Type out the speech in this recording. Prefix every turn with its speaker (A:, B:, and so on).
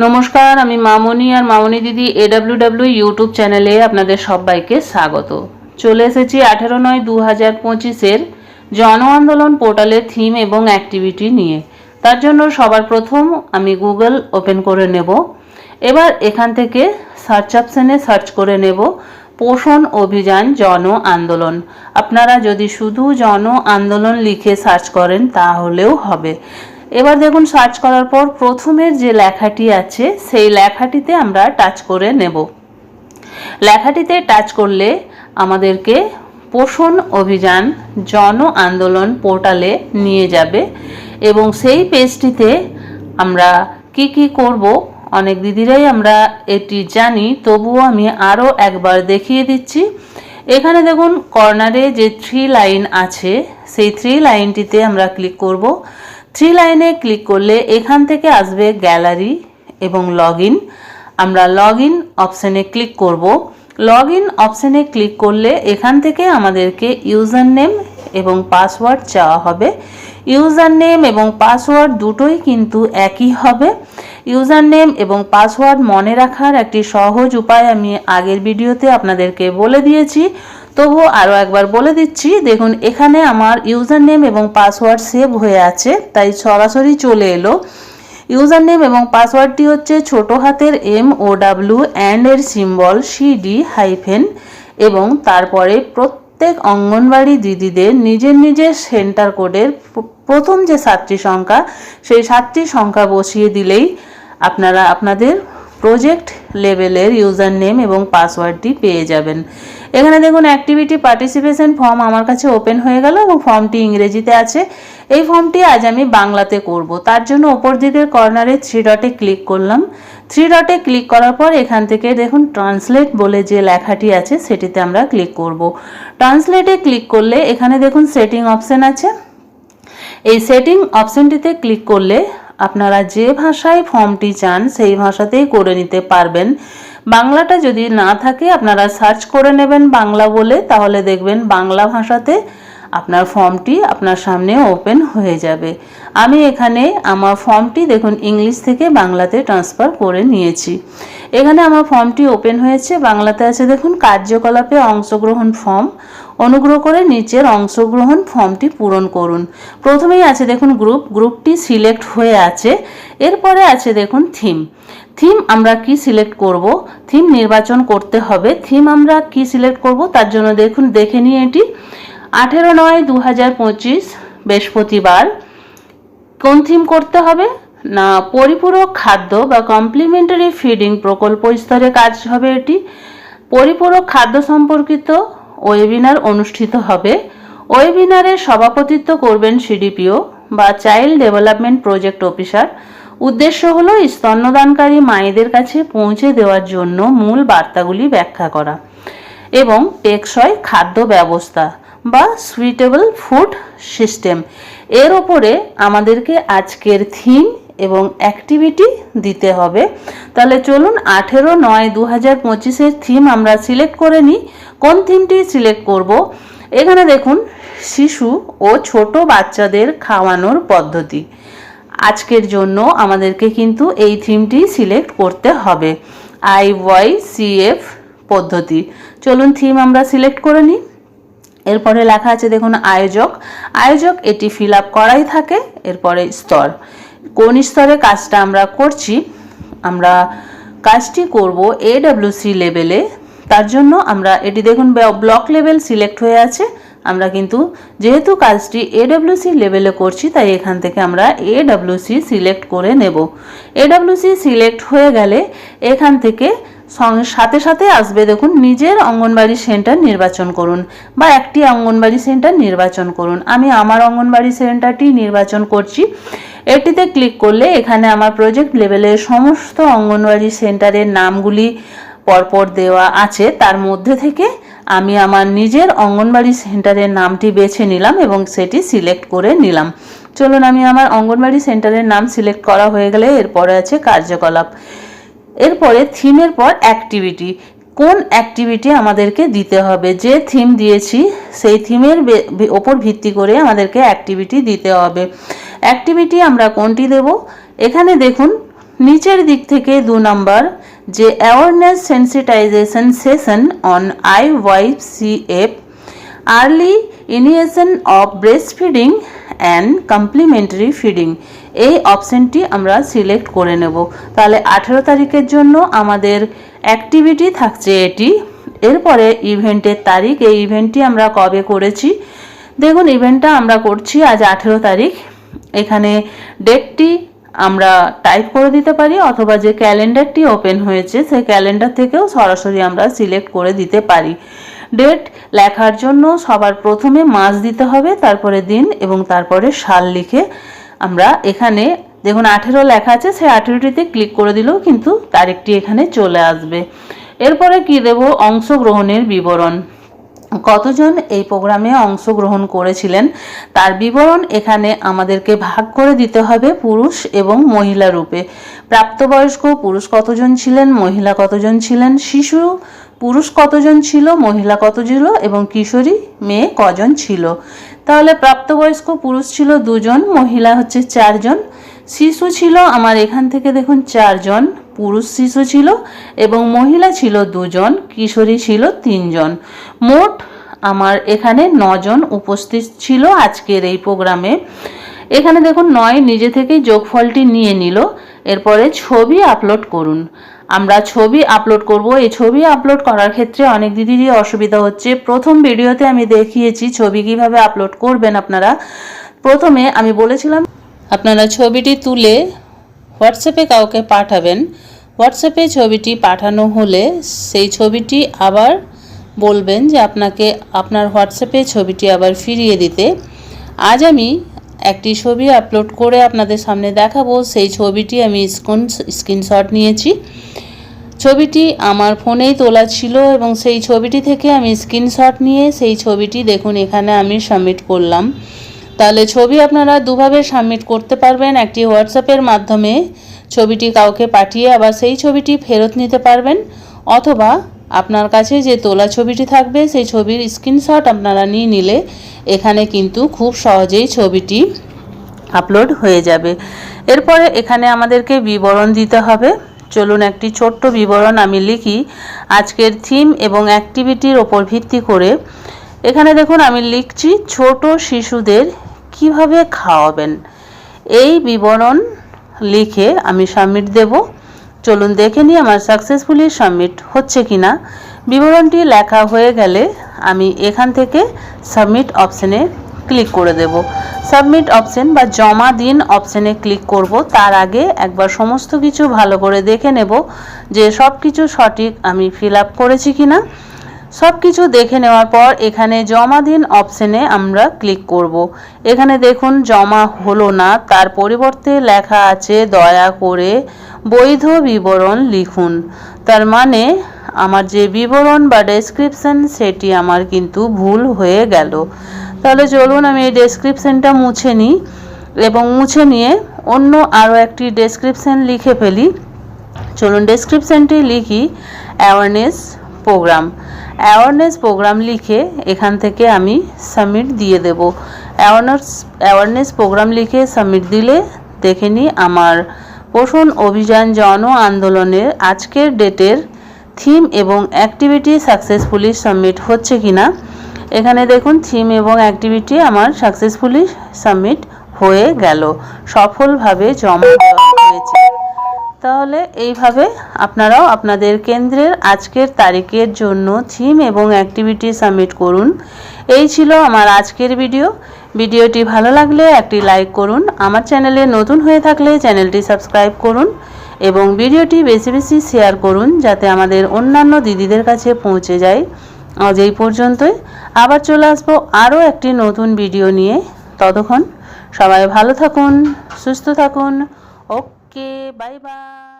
A: নমস্কার, আমি মামনি আর মামনি দিদি এডাব্লিউ ডাব্লিউ ইউটিউব চ্যানেলে আপনাদের সবাইকে স্বাগত। চলে এসেছি আঠেরো নয় দু হাজার পঁচিশের জন আন্দোলন পোর্টালের থিম এবং অ্যাক্টিভিটি নিয়ে। তার জন্য সবার প্রথম আমি গুগল ওপেন করে নেব। এবার এখান থেকে সার্চ অপশানে সার্চ করে নেব, পোষণ অভিযান জন আন্দোলন। আপনারা যদি শুধু জন আন্দোলন লিখে সার্চ করেন, তাহলেও হবে। এবার দেখুন সার্চ করার পর প্রথমের যে লেখাটি আছে, সেই লেখাটিতে আমরা টাচ করে নেব। লেখাটিতে টাচ করলে আমাদেরকে পোষণ অভিযান, জন আন্দোলন পোর্টালে নিয়ে যাবে এবং সেই পেজটিতে আমরা কি কি করব, অনেক দিদিরাই আমরা এটি জানি, তবুও আমি আরও একবার দেখিয়ে দিচ্ছি। এখানে দেখুন কর্নারে যে থ্রি লাইন আছে, সেই থ্রি লাইনটিতে আমরা ক্লিক করব। থ্রি লাইনে ক্লিক করলে এখান থেকে আসবে গ্যালারি এবং লগ আমরা লগ ইন অপশানে ক্লিক করব। লগ ইন অপশানে ক্লিক করলে এখান থেকে আমাদেরকে ইউজার নেম এবং পাসওয়ার্ড চাওয়া হবে। ইউজার নেম এবং পাসওয়ার্ড দুটোই কিন্তু একই হবে। ইউজার নেম এবং পাসওয়ার্ড মনে রাখার একটি সহজ উপায় আমি আগের ভিডিওতে আপনাদেরকে বলে দিয়েছি। তবুও আরও একবার বলে দিচ্ছি, দেখুন, এখানে আমার ইউজার নেম এবং পাসওয়ার্ড সেভ হয়ে আছে, তাই সরাসরি চলে এলো। ইউজার নেম এবং পাসওয়ার্ডটি হচ্ছে ছোট হাতের এম ও ডাব্লিউ অ্যান্ড এর সিম্বল সিডি হাইফেন এবং তারপরে প্রত্যেক অঙ্গনবাড়ি দিদিদের নিজের নিজের সেন্টার কোডের প্রথম যে সাতটি সংখ্যা, সেই সাতটি সংখ্যা বসিয়ে দিলেই আপনারা আপনাদের প্রজেক্ট লেভেলের ইউজার নেম এবং পাসওয়ার্ডটি পেয়ে যাবেন। এখানে দেখুন, অ্যাক্টিভিটি পার্টিসিপেশন ফর্ম আমার কাছে ওপেন হয়ে গেল এবং ফর্মটি ইংরেজিতে আছে। এই ফর্মটি আজ আমি বাংলাতে করব। তার জন্য ওপর দিকের কর্নারে থ্রি ডটে ক্লিক করলাম। থ্রি ডটে ক্লিক করার পর এখান থেকে দেখুন, ট্রান্সলেট বলে যে লেখাটি আছে সেটিতে আমরা ক্লিক করব। ট্রান্সলেটে ক্লিক করলে এখানে দেখুন, সেটিং অপশন আছে। এই সেটিং অপশনটিতে ক্লিক করলে আপনারা যে ভাষায় ফর্মটি চান, সেই ভাষাতেই করে নিতে পারবেন। বাংলাটা যদি না থাকে, আপনারা সার্চ করে নেবেন বাংলা বলে, তাহলে দেখবেন বাংলা ভাষাতে আপনার ফর্মটি আপনার সামনে ওপেন হয়ে যাবে। আমি এখানে আমার ফর্মটি দেখুন, ইংলিশ থেকে বাংলাতে ট্রান্সফার করে নিয়েছি। এখানে আমার ফর্মটি ওপেন হয়েছে। বাংলাতে আছে দেখুন, কার্যকলাপে অংশগ্রহণ ফর্ম। অনুগ্রহ করে নিচের অংশগ্রহণ ফর্মটি পূরণ করুন। প্রথমেই আছে দেখুন গ্রুপ গ্রুপটি সিলেক্ট হয়ে আছে। এরপরে আছে দেখুন থিম থিম আমরা কি সিলেক্ট করব? থিম নির্বাচন করতে হবে। থিম আমরা কি সিলেক্ট করব? তার জন্য দেখুন, দেখে নিয়ে এটি। আঠেরো নয় দু হাজার পঁচিশ বৃহস্পতিবার। কোন থিম করতে হবে? না, পরিপূরক খাদ্য বা কমপ্লিমেন্টারি ফিডিং প্রকল্প স্তরে কাজ হবে এটি। পরিপূরক খাদ্য সম্পর্কিত ওয়েবিনার অনুষ্ঠিত হবে। ওয়েবিনারে সভাপতিত্ব করবেন সিডিপিও বা চাইল্ড ডেভেলপমেন্ট প্রজেক্ট অফিসার। উদ্দেশ্য হল স্তন্যদানকারী মায়েদের কাছে পৌঁছে দেওয়ার জন্য মূল বার্তাগুলি ব্যাখ্যা করা এবং টেকসই খাদ্য ব্যবস্থা বা সুইটেবল ফুড সিস্টেম। এর ওপরে আমাদেরকে আজকের থিম এবং অ্যাক্টিভিটি দিতে হবে। তাহলে চলুন আঠেরো নয় দু হাজার পঁচিশের থিম আমরা সিলেক্ট করে নিই। কোন থিমটি সিলেক্ট করব? এখানে দেখুন, শিশু ও ছোট বাচ্চাদের খাওয়ানোর পদ্ধতি। আজকের জন্য আমাদেরকে কিন্তু এই থিমটি সিলেক্ট করতে হবে। আই ওয়াই সিএফ পদ্ধতি। চলুন থিম আমরা সিলেক্ট করে নিই। এরপরে লেখা আছে দেখুন, আয়োজক। আয়োজক এটি ফিল আপ করাই থাকে, এরপরে স্তর। কোন স্তরে কাজটা আমরা করছি, আমরা কাজটি করব এডাব্লিউসি লেভেলে তার জন্য আমরা এটি দেখুন ব্লক লেভেল সিলেক্ট হয়ে আছে। আমরা কিন্তু যেহেতু কাজটি এডাব্লিউসি লেভেলে করছি, তাই এখান থেকে আমরা এডাব্লিউসি সিলেক্ট করে নেব। এডাব্লিউসি সিলেক্ট হয়ে গেলে এখান থেকে সাথে সাথে আসবে দেখুন, নিজের অঙ্গনবাড়ি সেন্টার নির্বাচন করুন বা একটি অঙ্গনবাড়ি সেন্টার নির্বাচন করুন। আমি আমার অঙ্গনবাড়ি সেন্টারটি নির্বাচন করছি। এটিতে ক্লিক করলে এখানে আমার প্রজেক্ট লেভেলের সমস্ত অঙ্গনবাড়ি সেন্টারের নামগুলি পরপর দেওয়া আছে। তার মধ্যে থেকে আমি আমার নিজের অঙ্গনবাড়ি সেন্টারের নামটি বেছে নিলাম এবং সেটি সিলেক্ট করে নিলাম। চলুন, আমি আমার অঙ্গনবাড়ি সেন্টারের নাম সিলেক্ট করা হয়ে গেলে এরপরে আছে কার্যকলাপ। এরপরে থিমের পর অ্যাক্টিভিটি কোন অ্যাক্টিভিটি আমাদেরকে দিতে হবে? যে থিম দিয়েছি, সেই থিমের ওপর ভিত্তি করে আমাদেরকে অ্যাক্টিভিটি দিতে হবে। অ্যাক্টিভিটি আমরা কোনটি দেব? এখানে দেখুন, নিচের দিক থেকে দু নম্বর, যে awareness sensitisation session on I Y C F early initiation of breast feeding and complementary feeding এই অপশনটি আমরা সিলেক্ট করে নেব। তাহলে আঠেরো তারিখের জন্য আমাদের অ্যাক্টিভিটি থাকছে এটি। এরপরে ইভেন্টের তারিখ, এই ইভেন্টটি আমরা কবে করেছি? দেখুন, ইভেন্টটা আমরা করছি আজ আঠেরো তারিখ। এখানে ডেটটি আমরা টাইপ করে দিতে পারি, অথবা যে ক্যালেন্ডারটি ওপেন হয়েছে, সেই ক্যালেন্ডার থেকেও সরাসরি আমরা সিলেক্ট করে দিতে পারি। ডেট লেখার জন্য সবার প্রথমে মাস দিতে হবে, তারপরে দিন এবং তারপরে সাল লিখে আমরা এখানে দেখুন আঠেরো লেখা আছে, সেই আঠেরোটিতে ক্লিক করে দিলেও কিন্তু তারিখটি এখানে চলে আসবে। এরপরে কি দেব? অংশগ্রহণের বিবরণ। কতজন এই প্রোগ্রামে অংশগ্রহণ করেছিলেন তার বিবরণ এখানে আমাদেরকে ভাগ করে দিতে হবে পুরুষ এবং মহিলা রূপে। প্রাপ্তবয়স্ক পুরুষ কতজন ছিলেন, মহিলা কতজন ছিলেন, শিশু পুরুষ কতজন ছিল, মহিলা কত ছিল এবং কিশোরী মেয়ে কজন ছিল? তাহলে প্রাপ্তবয়স্ক পুরুষ ছিল দুজন, মহিলা হচ্ছে চারজন, শিশু ছিল আমার এখান থেকে দেখুন চারজন। পুরুষ শিশু ছিল এবং মহিলা ছিল দুজন, কিশোরী ছিল তিনজন। মোট আমার এখানে নজন উপস্থিত ছিল আজকের এই প্রোগ্রামে। এখানে দেখুন, নয় নিজে থেকেই যোগফলটি নিয়ে নিল। এরপরে ছবি আপলোড করুন। আমরা ছবি আপলোড করব। এই ছবি আপলোড করার ক্ষেত্রে অনেক দিদিরই অসুবিধা হচ্ছে। প্রথম ভিডিওতে আমি দেখিয়েছি ছবি কীভাবে আপলোড করবেন আপনারা। প্রথমে আমি বলেছিলাম, আপনারা ছবিটি তুলে হোয়াটসঅ্যাপে কাউকে পাঠাবেন। হোয়াটসঅ্যাপে ছবিটি পাঠানো হলে সেই ছবিটি আবার বলবেন যে আপনাকে আপনার হোয়াটসঅ্যাপে ছবিটি আবার ফিরিয়ে দিতে। আজ আমি একটি ছবি আপলোড করে আপনাদের সামনে দেখাবো। সেই ছবিটি আমি স্ক্রিন স্ক্রিনশট নিয়েছি। ছবিটি আমার ফোনেই তোলা ছিল এবং সেই ছবিটি থেকে আমি স্ক্রিনশট নিয়ে সেই ছবিটি দেখুন, এখানে আমি সাবমিট করলাম। তাহলে ছবি আপনারা দুভাবে সাবমিট করতে পারবেন। একটি হোয়াটসঅ্যাপের মাধ্যমে ছবিটি কাউকে পাঠিয়ে আবার সেই ছবিটি ফেরত নিতে পারবেন, অথবা আপনার কাছে যে তোলা ছবিটি থাকবে সেই ছবির স্ক্রিনশট আপনারা নিয়ে নিলে এখানে কিন্তু খুব সহজেই ছবিটি আপলোড হয়ে যাবে। এরপরে এখানে আমাদেরকে বিবরণ দিতে হবে। চলুন একটি ছোট্ট বিবরণ আমি লিখি। আজকের থিম এবং অ্যাক্টিভিটির ওপর ভিত্তি করে। এখানে দেখুন, আমি লিখছি ছোট শিশুদের কীভাবে খাওয়াবেন। এই বিবরণ লিখে আমি সাবমিট দেব। চলুন দেখে নিই আমার সাকসেসফুলি সাবমিট হচ্ছে কি না বিবরণটি লেখা হয়ে গেলে আমি এখান থেকে সাবমিট অপশানে ক্লিক করে দেব। সাবমিট অপশন বা জমা দিন অপশানে ক্লিক করব। তার আগে একবার সমস্ত কিছু ভালো করে দেখে নেব যে সব কিছু সঠিক আমি ফিল আপ করেছি কি না সব কিছু দেখে নেওয়ার পর এখানে জমা দিন অপশানে আমরা ক্লিক করব। এখানে দেখুন জমা হলো না, তার পরিবর্তে লেখা আছে দয়া করে বৈধ বিবরণ লিখুন। তার মানে আমার যে বিবরণ বা ডেসক্রিপশন সেটি আমার কিন্তু ভুল হয়ে গেল। তাহলে চলুন আমি এই ডেসক্রিপশনটা মুছে নিই এবং মুছে নিয়ে অন্য আরও একটি ডেসক্রিপশন লিখে ফেলি। চলুন ডেসক্রিপশনটি লিখি অ্যাওয়ারনেস প্রোগ্রাম অ্যাওয়ারনেস প্রোগ্রাম লিখে এখান থেকে আমি সাবমিট দিয়ে দেব। অ্যাওয়ারনেস অ্যাওয়ারনেস প্রোগ্রাম লিখে সাবমিট দিলে দেখে নিই আমার পোষণ অভিযান জন আন্দোলনের আজকের ডেটের থিম এবং অ্যাক্টিভিটি সাকসেসফুলি সাবমিট হচ্ছে কি না এখানে দেখুন থিম এবং অ্যাক্টিভিটি আমার সাকসেসফুলি সাবমিট হয়ে গেল। সফলভাবে জমা দেওয়া তাহলে এইভাবে আপনারাও আপনাদের কেন্দ্রের আজকের তারিখের জন্য থিম এবং অ্যাক্টিভিটি সাবমিট করুন। এই ছিল আমার আজকের ভিডিও। ভিডিওটি ভালো লাগলে একটি লাইক করুন। আমার চ্যানেলে নতুন হয়ে থাকলে চ্যানেলটি সাবস্ক্রাইব করুন এবং ভিডিওটি বেশি বেশি শেয়ার করুন যাতে আমাদের অন্যান্য দিদিদের কাছে পৌঁছে যায়। আজ এই পর্যন্তই। আবার চলে আসব আরও একটি নতুন ভিডিও নিয়ে। ততক্ষণ সবাই ভালো থাকুন, সুস্থ থাকুন। Okay bye bye